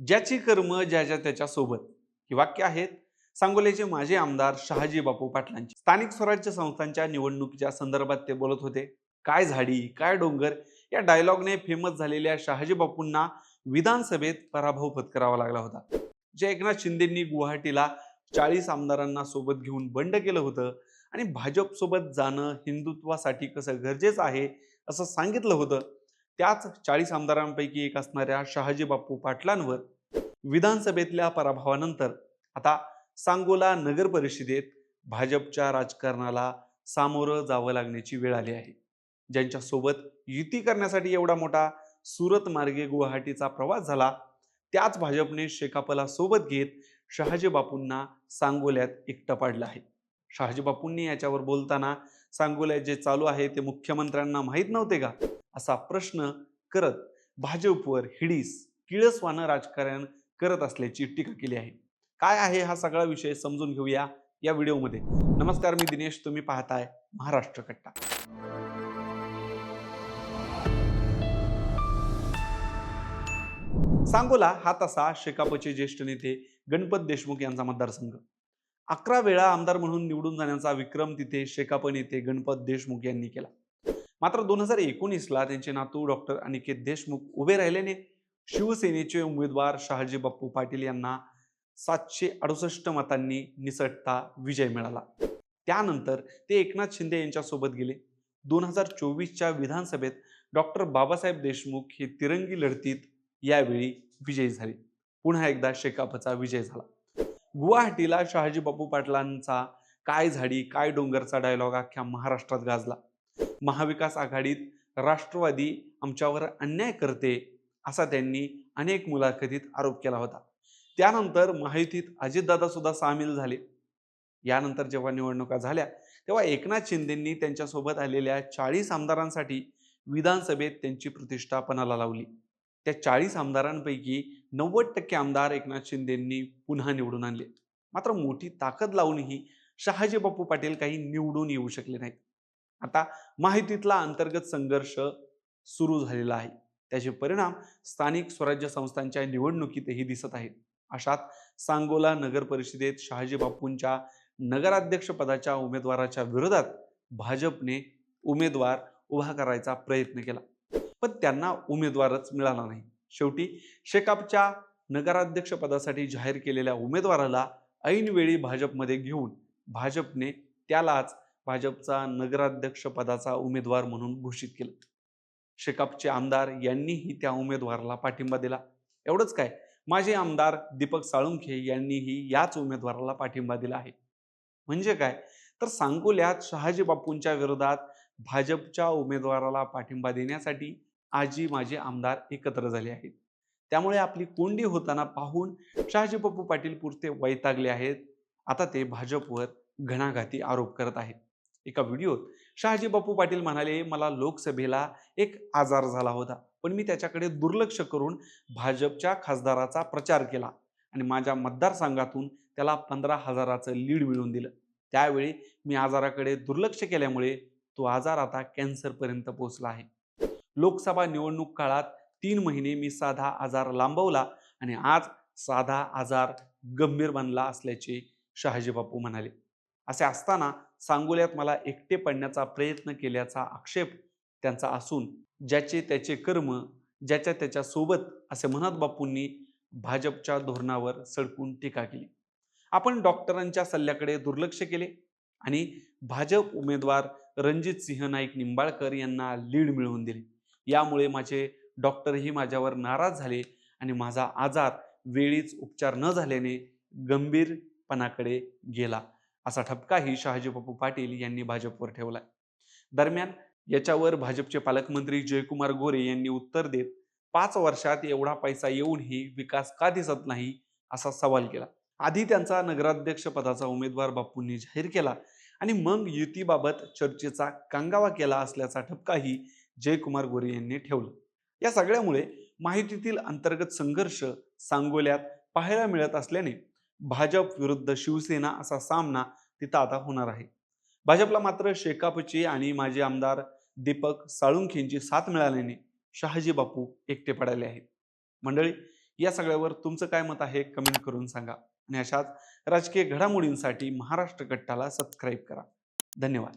ज्याची कर्म ज्याच्या त्याच्या सोबत ही वाक्य आहेत सांगोल्याचे माजी आमदार शहाजी बापू पाटलांची. स्थानिक स्वराज्य संस्थांच्या निवडणुकीच्या संदर्भात ते बोलत होते काय झाडी काय डोंगर? या डायलॉगने फेमस झालेल्या शहाजी बापूंना विधानसभेत पराभव पत्करावा लागला होता. जे एकनाथ शिंदेंनी गुवाहाटीला चाळीस आमदारांना सोबत घेऊन बंड केलं होतं आणि भाजप सोबत जाणं हिंदुत्वासाठी कसं गरजेचं आहे असं सांगितलं होतं त्याच चाळीस आमदारांपैकी एक असणाऱ्या शहाजी बापू पाटलांवर विधानसभेतल्या पराभवानंतर आता सांगोला नगर परिषदेत भाजपच्या राजकारणाला सामोरं जावं लागण्याची वेळ आली आहे. ज्यांच्या सोबत युती करण्यासाठी एवढा मोठा सुरत मार्गे गुवाहाटीचा प्रवास झाला त्याच भाजपने शेकापला सोबत घेत शहाजी बापूंना सांगोल्यात एकटं पाडलं आहे. शहाजी बापूंनी याच्यावर बोलताना सांगोल्यात जे चालू आहे ते मुख्यमंत्र्यांना माहीत नव्हते का? असा प्रश्न करत भाजपवर हिडीस किळसवानं राजकारण करत असल्याची टीका केली आहे. काय आहे हा सगळा विषय समजून घेऊया या व्हिडिओमध्ये. नमस्कार मी दिनेश. तुम्ही पाहताय महाराष्ट्र कट्टा. सांगोला हा तसा शेकापचे ज्येष्ठ नेते गणपत देशमुख यांचा मतदारसंघ. अकरा वेळा आमदार म्हणून निवडून जाण्याचा विक्रम तिथे शेकाप नेते गणपत देशमुख यांनी केला. मात्र दोन हजार एकोणीसला त्यांचे नातू डॉक्टर अनिकेत देशमुख उभे राहिल्याने शिवसेनेचे उमेदवार शहाजी बाप्पू पाटील यांना सातशे अडुसष्ट मतांनी निसटता विजय मिळाला. त्यानंतर ते एकनाथ शिंदे यांच्यासोबत गेले. दोन हजार चोवीसच्या विधानसभेत डॉक्टर बाबासाहेब देशमुख हे तिरंगी लढतीत यावेळी विजयी झाले. पुन्हा एकदा शेकापचा विजय झाला. गुवाहाटीला शहाजी बापू पाटलांचा काय झाडी काय डोंगरचा डायलॉग अख्ख्या महाराष्ट्रात गाजला. महाविकास आघाडीत राष्ट्रवादी आमच्यावर अन्याय करते असा त्यांनी अनेक मुलाखतीत आरोप केला होता. त्यानंतर महायुतीत अजितदादा सुद्धा सामील झाले. यानंतर जेव्हा निवडणुका झाल्या तेव्हा एकनाथ शिंदेंनी त्यांच्यासोबत आलेल्या चाळीस आमदारांसाठी विधानसभेत त्यांची प्रतिष्ठापनाला लावली. त्या चाळीस आमदारांपैकी नव्वद टक्के आमदार एकनाथ शिंदेंनी पुन्हा निवडून आणले. मात्र मोठी ताकद लावूनही शहाजी बापू पाटील काही निवडून येऊ शकले नाहीत. आता माहितीतला अंतर्गत संघर्ष सुरू झालेला आहे. त्याचे परिणाम स्थानिक स्वराज्य संस्थांच्या निवडणुकीतही दिसत आहेत. अशात सांगोला नगर परिषदेत शहाजी बापूंच्या नगराध्यक्षपदाच्या उमेदवाराच्या विरोधात भाजपने उमेदवार उभा करायचा प्रयत्न केला. पण त्यांना उमेदवारच मिळाला नाही. शेवटी शेकापच्या नगराध्यक्षपदासाठी जाहीर केलेल्या उमेदवाराला ऐनवेळी भाजपमध्ये घेऊन भाजपने त्यालाच भाजपचा नगराध्यक्ष पदाचा उमेदवार म्हणून घोषित केलं. शेकापचे आमदार यांनीही त्या उमेदवाराला पाठिंबा दिला. एवढंच काय माझे आमदार दीपक साळुंखे यांनीही याच उमेदवाराला पाठिंबा दिला आहे. म्हणजे काय तर सांगोल्यात शहाजी बापूंच्या विरोधात भाजपच्या उमेदवाराला पाठिंबा देण्यासाठी आजी माझे आमदार एकत्र झाले आहेत. त्यामुळे आपली कोंडी होताना पाहून शहाजी बापू पाटील पुरते वैतागले आहेत. आता ते भाजपवर घणाघाती आरोप करत आहेत. एका व्हिडिओत शहाजी बापू पाटील म्हणाले मला लोकसभेला एक आजार झाला होता पण मी त्याच्याकडे दुर्लक्ष करून भाजपच्या खासदाराचा प्रचार केला आणि माझ्या मतदारसंघातून त्याला पंधरा हजाराचं लीड मिळवून दिलं. त्यावेळी मी आजाराकडे दुर्लक्ष केल्यामुळे तो आजार आता कॅन्सरपर्यंत पोहोचला आहे. लोकसभा निवडणूक काळात तीन महिने मी साधा आजार लांबवला आणि आज साधा आजार गंभीर बनला असल्याचे शहाजी बापू म्हणाले. असे असताना सांगोल्यात मला एकटे पडण्याचा प्रयत्न केल्याचा आक्षेप त्यांचा असून ज्याचे त्याचे कर्म ज्याच्या त्याच्या सोबत असे म्हणत बापूंनी भाजपच्या धोरणावर सडकून टीका केली. आपण डॉक्टरांच्या सल्ल्याकडे दुर्लक्ष केले आणि भाजप उमेदवार रणजित सिंह नाईक निंबाळकर यांना लीड मिळवून दिले. यामुळे माझे डॉक्टरही माझ्यावर नाराज झाले आणि माझा आजार वेळीच उपचार न झाल्याने गंभीरपणाकडे गेला. असा ठपकाही शहाजी बापू पाटील यांनी भाजपवर ठेवलाय. दरम्यान याच्यावर भाजपचे पालकमंत्री जयकुमार गोरे यांनी उत्तर देत पाच वर्षात एवढा पैसा येऊनही विकास का दिसत नाही असा सवाल केला. आधी त्यांचा नगराध्यक्ष पदाचा उमेदवार बापूंनी जाहीर केला आणि मग युतीबाबत चर्चेचा कांगावा केला असल्याचा ठपकाही जयकुमार गोरे यांनी ठेवलं. या सगळ्यामुळे माहितीतील अंतर्गत संघर्ष सांगोल्यात पाहायला मिळत असल्याने भाजप विरुद्ध शिवसेना असा सामना तिथं आता होणार आहे. भाजपला मात्र शेकापची आणि माजी आमदार दीपक साळुंखेंची साथ मिळाल्याने शहाजी बापू एकटे पडाले आहेत. मंडळी या सगळ्यावर तुमचं काय मत आहे कमेंट करून सांगा आणि अशाच राजकीय घडामोडींसाठी महाराष्ट्र कट्टाला सबस्क्राईब करा. धन्यवाद.